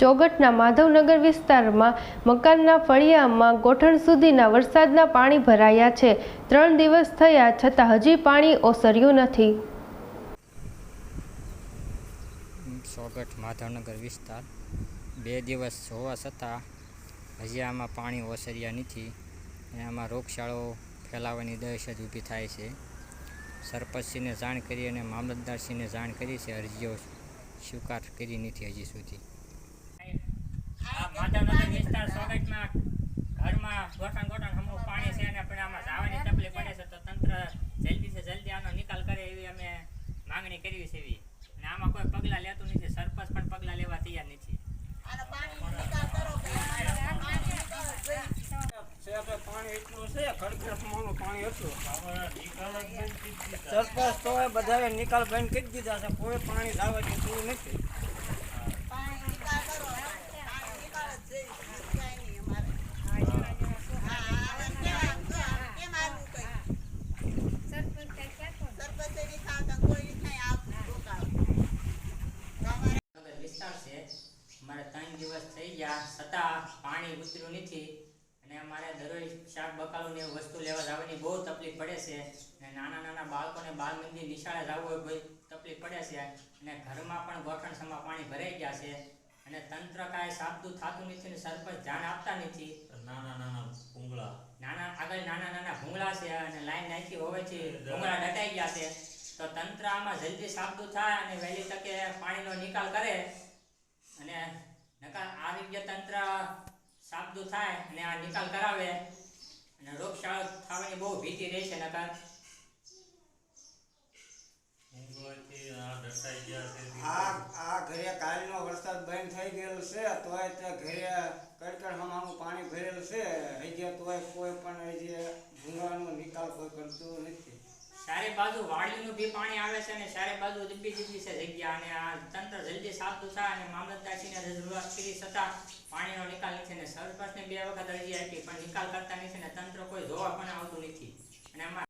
ચોગટના માધવનગર વિસ્તારમાં મકાનના ફળિયામાં ગોઠણ સુધીના વરસાદના પાણી ભરાયા છે. ત્રણ દિવસ થયા છતાં હજી પાણી ઓસર્યું નથી. ચોગઠ માધવનગર વિસ્તાર. બે દિવસ હોવા છતાં હજી આમાં પાણી ઓસર્યા નથી અને આમાં રોગચાળો ફેલાવાની દહેશત ઊભી થાય છે. સરપંચશ્રીને જાણ કરી અને મામલતદારશ્રીને જાણ કરી છે. અરજીઓ સ્વીકાર કરી નથી હજી સુધી આ માધવનગર વિસ્તાર સોગટમાં ઘરમાં ગોઠણ ગોઠણ હમું પાણી છે અને આપણે આમાં જવાની તકલીફ પડે છે તો તંત્ર જલ્દી છે જલ્દી આનો નિકાલ કરે એવી અમે માંગણી કરવી છે એવી. અને આમાં કોઈ પગલાં લેતું નથી સરપંચ પણ પગલાં લેવા તૈયાર નથી. છે તો પાણી એટલું છે ખડખડમાં પાણી હતું. સરપંચ તો બધાએ નિકાલ બંધ કરી દીધા છે કોઈ પાણી લાવવા જેવું નથી નગર વિસ્તાર છે અમારે ત્રણ દિવસ થઈ ગયા. છતાં પાણી ઉતર્યું નથી. અને અમારે દરરોજ શાક બકાલું ને વસ્તુ લેવા જવાની બહુ તકલીફ પડે છે. અને નાના નાના બાળકોને બાળ મંદિર નિશાળે જવું હોય કોઈ તકલીફ પડે છે. અને ઘરમાં પણ ગોઠણ સમા પાણી ભરાઈ ગયા છે. અને તંત્ર કાંઈ સાબદું થતું નથી અને સરપંચ ધ્યાન આપતા નથી. નાના નાના ભૂંગળા. નાના આગળ નાના નાના ભૂંગળા છે અને લાઈન નાખી હોવાથી ભૂંગળા ડટાઈ ગયા છે. તો તંત્ર આમાં જલ્દી સાબદું થાય અને વહેલી તકે પાણીનો નિકાલ કરે. અને આરોગ્ય સાબદું થાય અને આ નિકાલ કરાવે અને રોગચાળો થવાની બહુ ભીતિ રહેશે નકર. વરસાદ બંધ થઈ ગયેલો છે, તોય ઘરે કડકડ હમાનું પાણી ભરેલું છે, હજી તોય કોઈ પણ હજી ભૂંગળાનો નિકાલ કોઈ કરતું નથી. બાજુ વાડીનું બી પાણી આવે છે અને ચારે બાજુ દીપી દીપી છે જગ્યા અને આ તંત્ર જલ્દી સાફ થાય અને મામલતદારશ્રીને રજૂઆત કરી છતાં પાણીનો નિકાલ નથી અને સરપંચને બે વખત અરજી આપી, પણ નિકાલ કરતા નથી અને તંત્ર કોઈ જોવા પણ આવતું નથી. અને